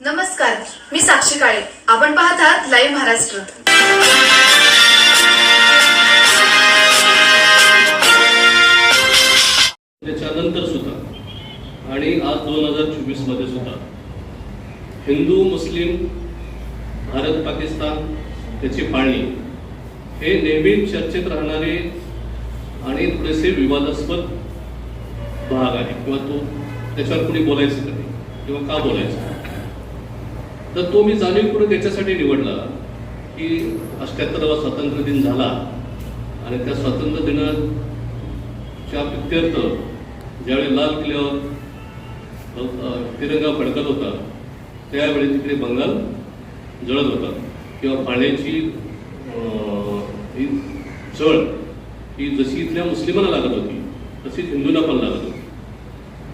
नमस्कार मी साक्षी काळे. आपण पाहत आहात लाईव्ह महाराष्ट्र त्याच्यानंतर सुद्धा आणि आज दोन हजार चोवीसमध्ये सुद्धा हिंदू मुस्लिम भारत पाकिस्तान त्याची पाळणी हे नेहमी चर्चेत राहणारे आणि थोडेसे विवादास्पद भाग आहे किंवा तो त्याच्यावर कुणी बोलायचं नाही किंवा का बोलायचं? तर तो मी जाणीवपूर्वक याच्यासाठी निवडला की अष्ट्याहत्तरावा स्वातंत्र्य दिन झाला आणि त्या स्वातंत्र्य दिनाच्या प्रित्यर्थ ज्यावेळी लाल किल्ल्यावर तिरंगा फडकत होता त्यावेळी तिकडे बंगाल जळत होता. किंवा पाण्याची ही जळ ही जशी इथल्या मुस्लिमांना लागत होती तशीच हिंदूंना पण लागत होती.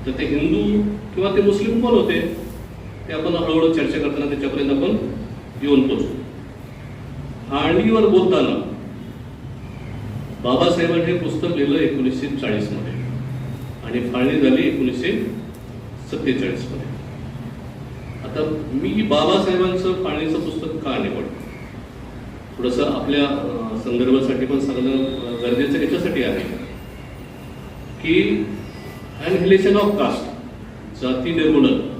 तर ते हिंदू किंवा ते मुस्लिम पण होते. ते आपण हळूहळू चर्चा करताना त्याच्यापर्यंत आपण येऊन पोहोचू. फाळणीवर बोलताना बाबासाहेबांनी हे पुस्तक लिहिलं एकोणीसशे चाळीसमध्ये. आणि फाळणी झाली एकोणीसशे सत्तेचाळीसमध्ये. आता मी बाबासाहेबांचं फाळणीचं पुस्तक का निवडलं? थोडंसं आपल्या संदर्भासाठी पण सांगणं गरजेचं याच्यासाठी आहे. की अनहिलेशन ऑफ कास्ट जाती निर्मूलन.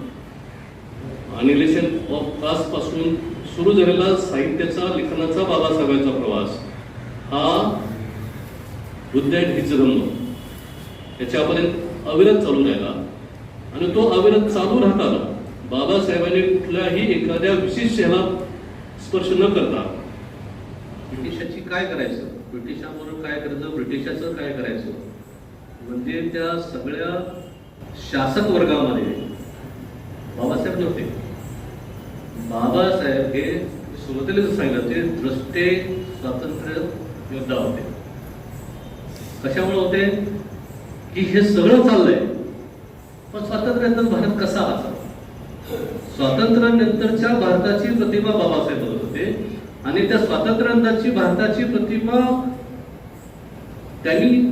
अनिलेशन ऑफ कास्टपासून सुरू झालेला साहित्याचा लिखाणाचा बाबासाहेबांचा प्रवास हा बुद्ध अँड हिज धम्म. याच्यापर्यंत अविरत चालू राहिला. आणि तो अविरत चालू राहताना बाबासाहेबांनी कुठल्याही एखाद्या विशिष्ट ह्याला स्पर्श न करता ब्रिटिशाची काय करायचं? ब्रिटिशांबरोबर काय करायचं? ब्रिटिशाचं काय करायचं? म्हणजे त्या सगळ्या शासक वर्गामध्ये बाबासाहेब नव्हते. बाबासाहेब हे सुरुवातीला सांगितलं ते द्रष्टे स्वातंत्र्य योद्धा होते. कशामुळे होते? की हे सगळं चाललंय. पण स्वातंत्र्यानंतर भारत कसा असा स्वातंत्र्यानंतरच्या भारताची प्रतिमा बाबासाहेब बघत होते. आणि त्या स्वातंत्र्यानंतरची भारताची प्रतिमा त्यांनी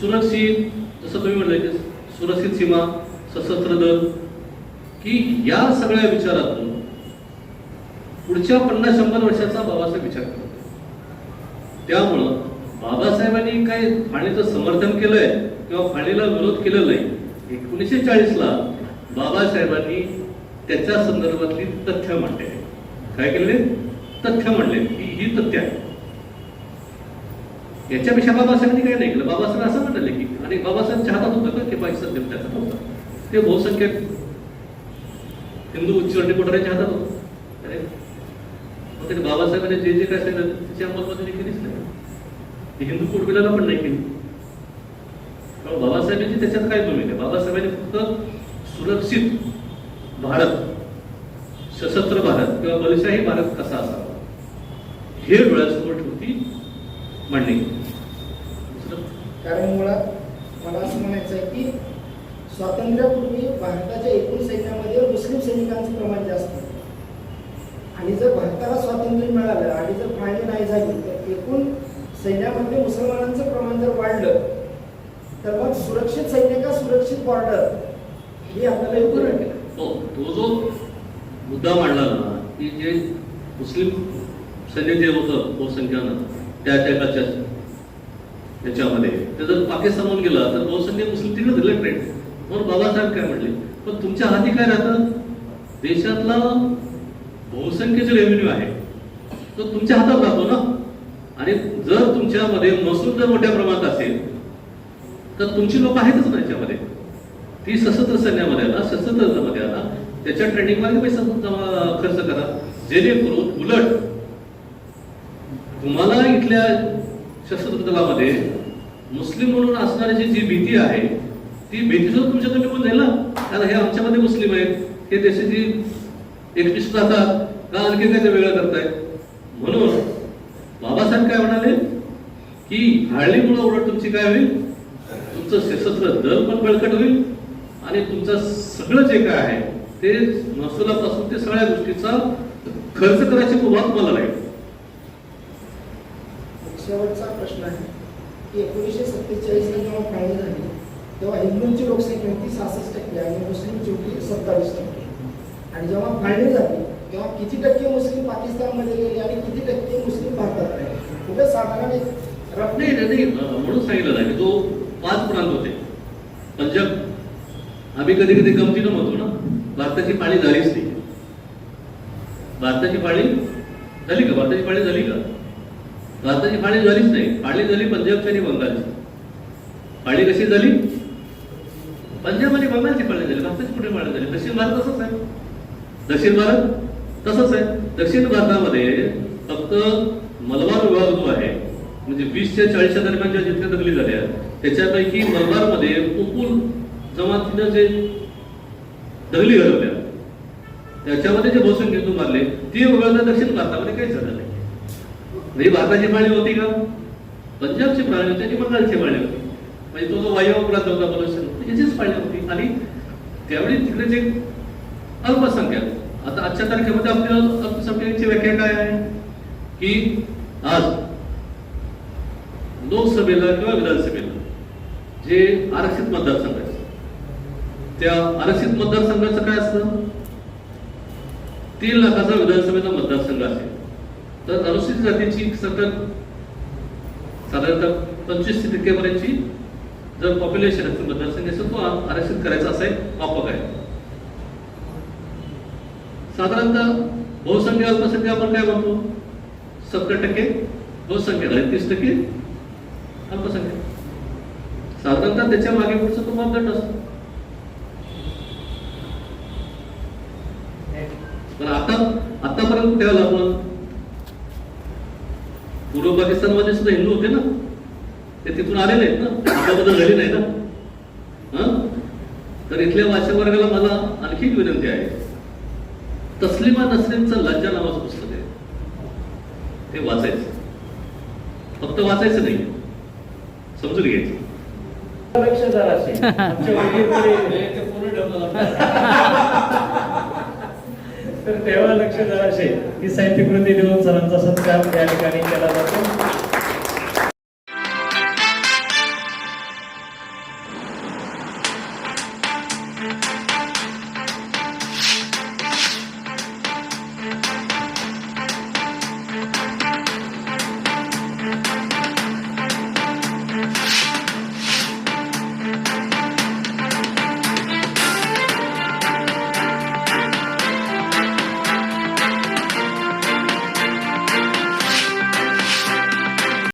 सुरक्षित जसं तुम्ही म्हणलं सुरक्षित सीमा सशस्त्र दल की या सगळ्या विचारातून पुढच्या पन्नास शंभर वर्षाचा बाबासाहेब विचार करतो. त्यामुळं बाबासाहेबांनी काय फाणीचं समर्थन केलंय किंवा फाणीला विरोध केलेला नाही एकोणीसशे चाळीसला बाबासाहेबांनी त्याच्या संदर्भातली तथ्य मांडले. काय केले? तथ्य मांडले की ही तथ्य आहे. याच्यापेक्षा बाबासाहेबांनी काय नाही केलं. बाबासाहेब असं म्हणाले की आणि बाबासाहेब चाहतात होतं का? की पाकिस्तान देव त्याचा होता. ते बहुसंख्यक हिंदू उच्चवर्णी कोठाऱ्याच्या हातात होतं अरे मग ते बाबासाहेबांनी जे जे काय सांगितलं? त्याची अंमलबजावणी केलीच नाही हिंदू कुटबिलाला पण नाही केली. कारण बाबासाहेबांची त्याच्यात काय भूमिका बाबासाहेबांनी फक्त सुरक्षित भारत सशस्त्र भारत किंवा बलशाही भारत कसा असावा? हे डोळ्यासमोर ठेवती मांडणी दुसरं? कारण मुळात मला असं म्हणायचं आहे की स्वातंत्र्यापूर्वी भारताच्या एकूण सैन्यामध्ये मुस्लिम सैनिकांचं प्रमाण जास्त आणि जर भारताला स्वातंत्र्य मिळालं आणि जर फाळणी नाही झाली तर एकूण सैन्यामध्ये मुसलमानांचं प्रमाण जर वाढलं तर मग सुरक्षित सैन्य का सुरक्षित बॉर्डर हे आपल्याला योग्य वाटेल हो तो जो मुद्दा मांडला ना की जे मुस्लिम सैन्य जे होतं बहुसंख्यानं त्या त्या काळच्या त्याच्यामध्ये ते जर पाकिस्तानहून गेलं तर बहुसंख्य मुस्लिम तिकडे दिलं मग बाबासाहेब काय म्हणले? पण तुमच्या हाती काय राहतं? देशातला बहुसंख्य जो रेव्हेन्यू आहे. तो तुमच्या हातात राहतो ना? आणि जर तुमच्यामध्ये महसूल जर मोठ्या प्रमाणात असेल तर तुमची लोक आहेतच ना याच्यामध्ये. ती सशस्त्र सैन्यामध्ये आला सशस्त्र दलामध्ये आला. त्याच्या ट्रेनिंगमध्ये पैसा जमा खर्च करा. जेणेकरून उलट तुम्हाला इथल्या सशस्त्र दलामध्ये मुस्लिम म्हणून असणारी जी जी भीती आहे ती भीती सुद्धा तुमच्याकडे निघून जाईल ना? कारण हे आमच्यामध्ये मुस्लिम आहेत. हे देशाची एकनिष्ठ राहतात का आणखी काय ते वेगळं करतायत म्हणून बाबासाहेब काय म्हणाले? की हाळणीमुळे उलट तुमची काय होईल? तुमचं सशस्त्र दल पण बळकट होईल आणि तुमचं सगळं जे काय आहे ते महसुलापासून ते सगळ्या गोष्टीचा खर्च करायची मुभा तुम्हाला राहील शेवटचा प्रश्न आहे. की एकोणीसशे सत्तेचाळीस तेव्हा हिंदूंची लोकसंख्या होती सहासष्ट टक्के आणि मुस्लिमची होती सत्तावीस टक्के. आणि जेव्हा फाळली जाते तेव्हा किती टक्के मुस्लिम पाकिस्तानमध्ये गेले आणि किती टक्के मुस्लिम भारतात राहिले कुठे साधारण नाही नाही नाही, म्हणून सांगितलं ना की तो पाच प्रांत होते. पंजाब. आम्ही कधी कधी गमतीनं म्हणतो ना भारताची पाळी झालीच नाही. भारताची पाळी झाली का? भारताची पाळी झाली का? भारताची पाळी झालीच नाही. पाळी झाली पंजाबची आणि बंगालची. पाळी कशी झाली? पंजाब आणि बंगालची पाळी झाली भारताची कुठे पाळी झाली दक्षिण भारत तसंच आहे. दक्षिण भारत तसंच आहे. दक्षिण भारतामध्ये फक्त मलबार विभाग जो आहे म्हणजे वीसच्या चाळीसच्या दरम्यान ज्या जितक्या दंगली झाल्या त्याच्यापैकी मलबारमध्ये उपूल जमातीनं जे दंगली घडवल्या त्याच्यामध्ये जे बसून हिंदू मारले ती वगळता दक्षिण भारतामध्ये काहीच झालं नाही. म्हणजे भारताची पाळणी होती का? पंजाबची प्राणी होती आणि बंगालची पाळी होती. म्हणजे तो जो वायव्य प्रांत होता याचीच पाळी होती. आणि त्यावेळी तिकडे जे अल्पसंख्याक आता आजच्या तारखेमध्ये आपल्या अल्पसंख्याकांची व्याख्या काय आहे? की आज लोकसभेला किंवा विधानसभेला जे आरक्षित मतदारसंघ आहेत त्या आरक्षित मतदारसंघाचं काय असतं? तीन लाखाचा विधानसभेचा मतदारसंघ असेल तर अनुसूचित जातीची सरकार साधारणतः पंचवीस टक्केपर्यंतची जर पॉप्युलेशन असेल मतदारसंघ असेल तो आरक्षित करायचं असा एक मापक आहे. साधारणतः बहुसंख्य अल्पसंख्या आपण काय म्हणतो? सत्तर टक्के बहुसंख्या आणि म्हणजे तीस टक्के अल्पसंख्या. साधारणतः त्याच्यामागे पुढचा तो मापदंड असतो. पण आता आतापर्यंत कुठे आलो आपण? पूर्व पाकिस्तानमध्ये सुद्धा हिंदू होते ना? ते तिथून आलेले आहेत ना? आता बदल झाली नाही ना? हं? तर इथल्या वाचक वर्गाला मला आणखी एक विनंती आहे. तस्लिमा नसरीनचं लज्जा नावाचं पुस्तक आहे. ते वाचायचं. फक्त वाचायचं नाही. समजून घ्यायचं. तर तेव्हा लक्ष जरा असेल की साहित्य कृती देऊन सरांचा सत्कार त्या ठिकाणी केला जातो.